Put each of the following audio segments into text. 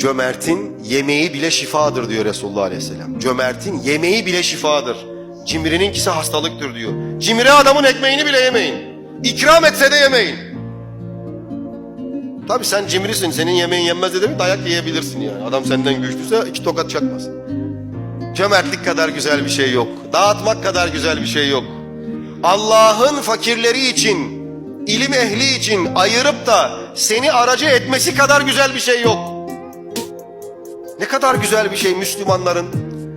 Cömertin yemeği bile şifadır diyor Resulullah Aleyhisselam. Cömertin yemeği bile şifadır. Cimrininkisi hastalıktır diyor. Cimri adamın ekmeğini bile yemeyin. İkram etse de yemeyin. Tabi sen cimrisin, senin yemeğin yenmez de demek dayak yiyebilirsin yani. Adam senden güçlüyse iki tokat çakmaz. Cömertlik kadar güzel bir şey yok. Dağıtmak kadar güzel bir şey yok. Allah'ın fakirleri için, ilim ehli için ayırıp da seni aracı etmesi kadar güzel bir şey yok. Ne kadar güzel bir şey Müslümanların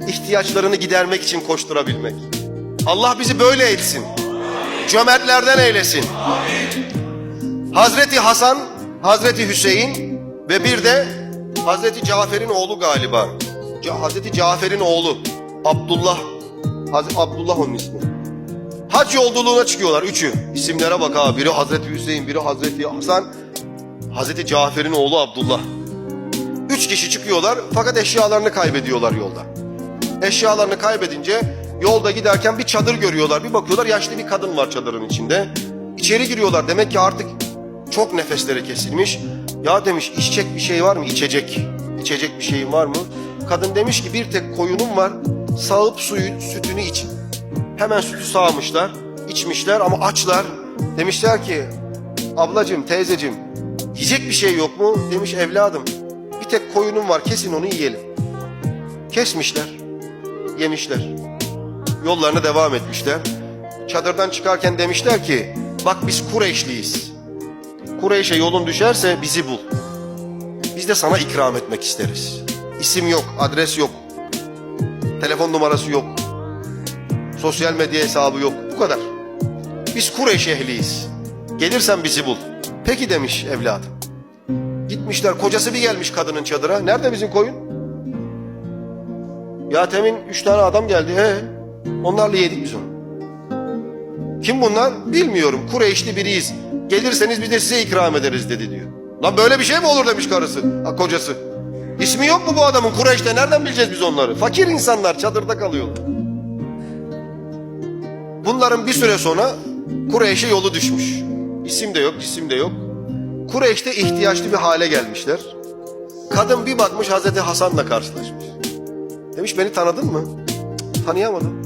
ihtiyaçlarını gidermek için koşturabilmek. Allah bizi böyle etsin. Cömertlerden eylesin. Hazreti Hasan, Hazreti Hüseyin ve bir de Hazreti Cafer'in oğlu galiba. Hazreti Cafer'in oğlu Abdullah. Hazreti Abdullah onun ismi. Hac yolculuğuna çıkıyorlar üçü. İsimlere bak ha. Biri Hazreti Hüseyin, biri Hazreti Hasan, Hazreti Cafer'in oğlu Abdullah. Üç kişi çıkıyorlar fakat eşyalarını kaybediyorlar yolda. Eşyalarını kaybedince yolda giderken bir çadır görüyorlar. Bir bakıyorlar yaşlı bir kadın var çadırın içinde. İçeri giriyorlar. Demek ki artık çok nefesleri kesilmiş. Ya demiş içecek bir şey var mı? İçecek. İçecek bir şeyin var mı? Kadın demiş ki bir tek koyunum var. Sağıp suyu, sütünü için. Hemen sütü sağmışlar. içmişler ama açlar. Demişler ki ablacığım, teyzeciğim yiyecek bir şey yok mu? Demiş evladım tek koyunum var kesin onu yiyelim. Kesmişler. Yemişler. Yollarına devam etmişler. Çadırdan çıkarken demişler ki bak biz Kureyşliyiz. Kureyş'e yolun düşerse bizi bul. Biz de sana ikram etmek isteriz. İsim yok, adres yok. Telefon numarası yok. Sosyal medya hesabı yok. Bu kadar. Biz Kureyş ehliyiz. Gelirsen bizi bul. Peki demiş evladım. Gitmişler kocası bir gelmiş kadının çadıra. Nerede bizim koyun? Ya temin üç tane adam geldi. He. Onlarla yedik biz onu. Kim bunlar? Bilmiyorum. Kureyşli biriyiz. Gelirseniz biz de size ikram ederiz dedi diyor. Lan böyle bir şey mi olur demiş karısı, kocası. İsmi yok mu bu adamın Kureyş'te? Nereden bileceğiz biz onları? Fakir insanlar çadırda kalıyorlar. Bunların bir süre sonra Kureyş'e yolu düşmüş. İsim de yok, cisim de yok. Kureyş'te ihtiyaçlı bir hale gelmişler. Kadın bir bakmış Hazreti Hasan'la karşılaşmış. Demiş beni tanıdın mı? Tanıyamadım.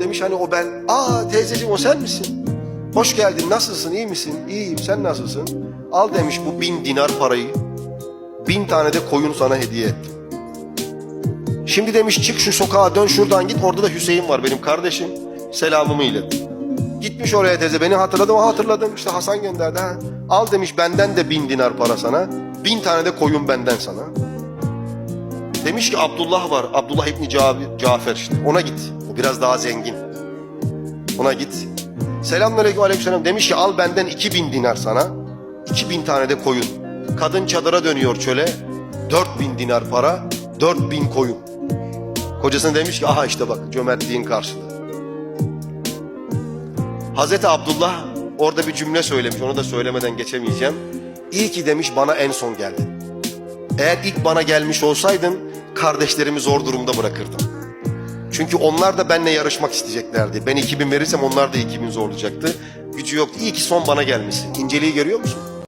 Demiş hani o ben. Aa teyzeciğim o sen misin? Hoş geldin nasılsın iyi misin? İyiyim sen nasılsın? Al demiş bu bin dinar parayı. Bin tane de koyun sana hediye ettim. Şimdi demiş çık şu sokağa dön şuradan git orada da Hüseyin var benim kardeşim. Selamımı ilet. Gitmiş oraya teyze beni hatırladım ha hatırladım işte Hasan gönderdi ha. Al demiş benden de bin dinar para sana. Bin tane de koyun benden sana. Demiş ki Abdullah var. Abdullah İbni Cafer işte. Ona git. O biraz daha zengin. Ona git. Selamünaleyküm aleykümselam. Demiş ki al benden iki bin dinar sana. iki bin tane de koyun. Kadın çadıra dönüyor çöle. Dört bin dinar para. Dört bin koyun. Kocasına demiş ki aha işte bak cömertliğin karşılığı. Hazreti Abdullah orada bir cümle söylemiş. Onu da söylemeden geçemeyeceğim. İyi ki demiş bana en son geldin. Eğer ilk bana gelmiş olsaydın kardeşlerimi zor durumda bırakırdım. Çünkü onlar da benimle yarışmak isteyeceklerdi. Ben 2000 verirsem onlar da 2000 zorlayacaktı. Gücü yoktu. İyi ki son bana gelmişsin. İnceliği görüyor musun?